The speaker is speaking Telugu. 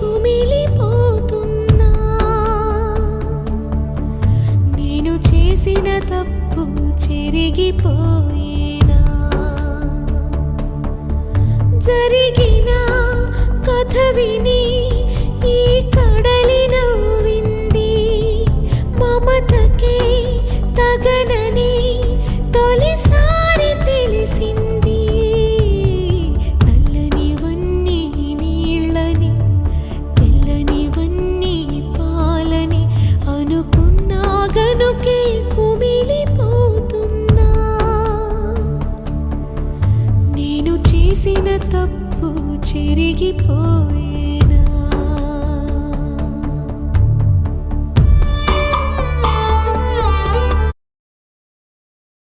కుమిలిపోతున్నా. నేను చేసిన తప్పు చెరిగిపోయినా. జరిగిన కథ విని చేసిన తప్పు చెరిగిపోయే